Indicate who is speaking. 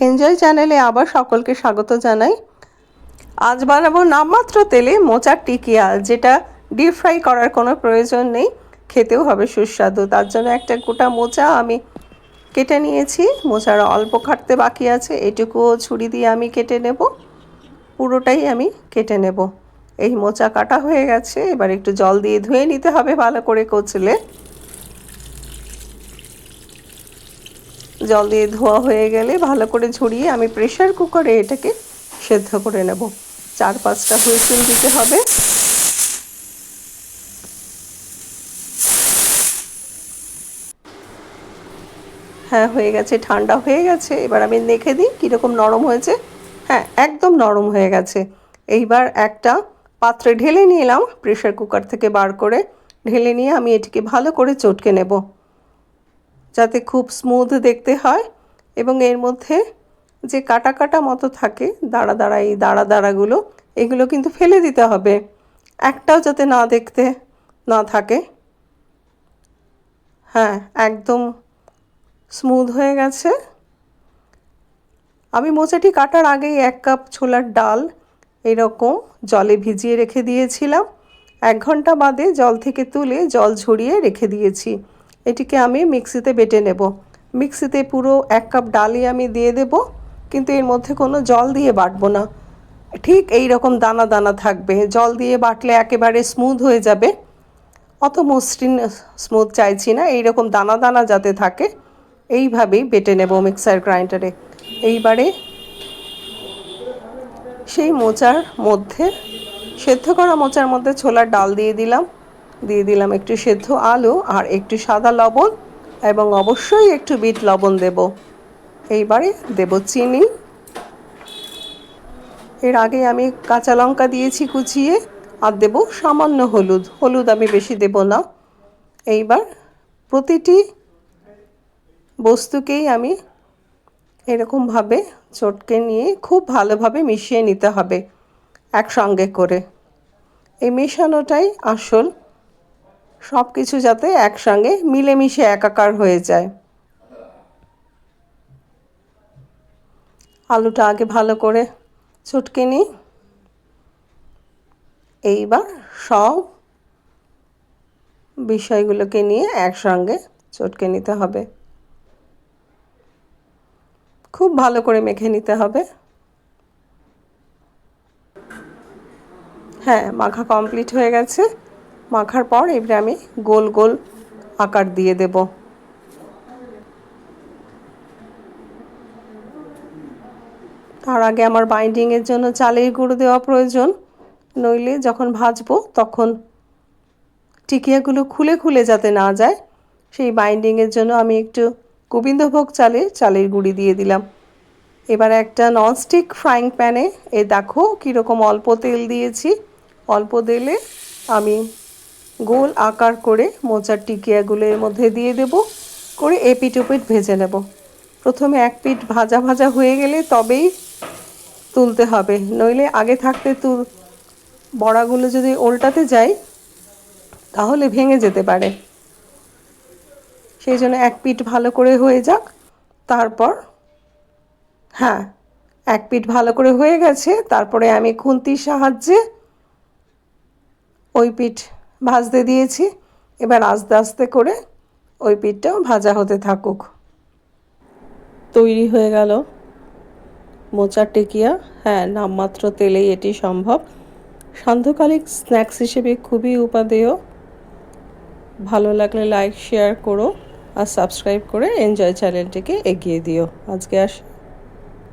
Speaker 1: Enjoy চ্যানেলে আবার সকলকে স্বাগত জানাই। আজ বানাবো নামমাত্র তেলে মোচার টিকিয়া, যেটা ডিপ ফ্রাই করার কোনো প্রয়োজন নেই, খেতেও হবে সুস্বাদু। তার জন্য একটা গোটা মোচা আমি কেটে নিয়েছি। মোচার অল্প কাটতে বাকি আছে, এটুকুও ছুরি দিয়ে আমি কেটে নেব। পুরোটাই আমি কেটে নেব। এই মোচা কাটা হয়ে গেছে, এবার একটু জল দিয়ে ধুয়ে নিতে হবে ভালো করে কচলে। জল দিয়ে ধোয়া হয়ে গেলে ভালো করে ঝরিয়ে আমি প্রেশার কুকারে এটাকে সেদ্ধ করে নেব। চার পাঁচটা হুইসেল দিতে হবে। হ্যাঁ হয়ে গেছে, ঠান্ডা হয়ে গেছে। এবার আমি দেখে দিই, কীরকম নরম হয়েছে। হ্যাঁ একদম নরম হয়ে গেছে। এইবার একটা পাত্রে ঢেলে নিলাম প্রেশার কুকার থেকে বার করে। ঢেলে নিয়ে আমি এটিকে ভালো করে চটকে নেব। যাতে খুব স্মুথ দেখতে হয় এবং এর মধ্যে যে কাটা কাটা মতো থাকে দাঁড়া দাঁড়া এই দাঁড়া দাঁড়াগুলো এগুলো কিন্তু ফেলে দিতে হবে। একটাও যাতে না দেখতে না থাকে। হ্যাঁ একদম স্মুথ হয়ে গেছে। আমি মোচাটি কাটার আগেই এক কাপ ছোলার ডাল এরকম জলে ভিজিয়ে রেখে দিয়েছিলাম। এক ঘণ্টা বাদে জল থেকে তুলে জল ঝরিয়ে রেখে দিয়েছি। এটিকে আমি মিক্সিতে বেটে নেব। মিক্সিতে পুরো এক কাপ ডালই আমি দিয়ে দেব, কিন্তু এর মধ্যে কোনো জল দিয়ে বাটবো না। ঠিক এই রকম দানা দানা থাকবে। জল দিয়ে বাটলে একেবারে স্মুথ হয়ে যাবে। অত মসৃণ স্মুথ চাইছি না, এই রকম দানা দানা যাতে থাকে, এইভাবেই বেটে নেব মিক্সার গ্রাইন্ডারে। এইবারে সেই মোচার মধ্যে, সেদ্ধ করা মোচার মধ্যে ছোলার ডাল দিয়ে দিলাম। দিয়ে দিলাম একটু সেদ্ধ আলু আর একটু সাদা লবণ এবং অবশ্যই একটু বিট লবণ দেব। এইবারে দেব চিনি। এর আগে আমি কাঁচা লঙ্কা দিয়েছি কুচিয়ে আর দেব সামান্য হলুদ। হলুদ আমি বেশি দেব না। এইবার প্রতিটি বস্তুকেই আমি এরকমভাবে চটকে নিয়ে খুব ভালোভাবে মিশিয়ে নিতে হবে একসঙ্গে করে। এই মেশানোটাই আসল সব কিছু যাতে একসঙ্গে মিলেমিশে একাকার হয়ে যায়। আলুটা আগে ভালো করে চটকে নিই এইবার সব বিষয়গুলোকে নিয়ে একসঙ্গে চটকে নিতে হবে। খুব ভালো করে মেখে নিতে হবে। হ্যাঁ মাখা কমপ্লিট হয়ে গেছে। মাখার পর এবারে আমি গোল গোল আকার দিয়ে দেব। তার আগে আমার বাইন্ডিংয়ের জন্য চালের গুঁড়ো দেওয়া প্রয়োজন, নইলে যখন ভাজবো তখন টিকিয়াগুলো খুলে খুলে যাতে না যায়, সেই বাইন্ডিংয়ের জন্য আমি একটু গোবিন্দভোগ চালে চালের গুঁড়ি দিয়ে দিলাম। এবার একটা ননস্টিক ফ্রাইং প্যানে এ দেখো কীরকম অল্প তেল দিয়েছি। অল্প তেলে আমি গোল আকার করে মোচার টিকিয়াগুলো এর মধ্যে দিয়ে দেব, করে এপিট ওপিট ভেজে নেব। প্রথমে এক পিঠ ভাজা ভাজা হয়ে গেলে তবেই তুলতে হবে, নইলে আগে থাকতে তুল। বড়াগুলো যদি ওল্টাতে যাই, তাহলে ভেঙে যেতে পারে। সেই জন্য এক পিঠ ভালো করে হয়ে যাক। তারপর হ্যাঁ এক পিঠ ভালো করে হয়ে গেছে, তারপরে আমি খুন্তির সাহায্যে ওই পিঠ ভাজতে দিয়েছি। এবার আস্তে আস্তে করে ওই পিঠটাও ভাজা হতে থাকুক। তৈরি হয়ে গেল মোচার টেকিয়া। হ্যাঁ নামমাত্র তেলেই এটি সম্ভব। সান্ধ্যকালিক স্ন্যাক্স হিসেবে খুবই উপাদেয়। ভালো লাগলে লাইক, শেয়ার করো আর সাবস্ক্রাইব করে এনজয় চ্যানেলটিকে এগিয়ে দিও। আজকে আসি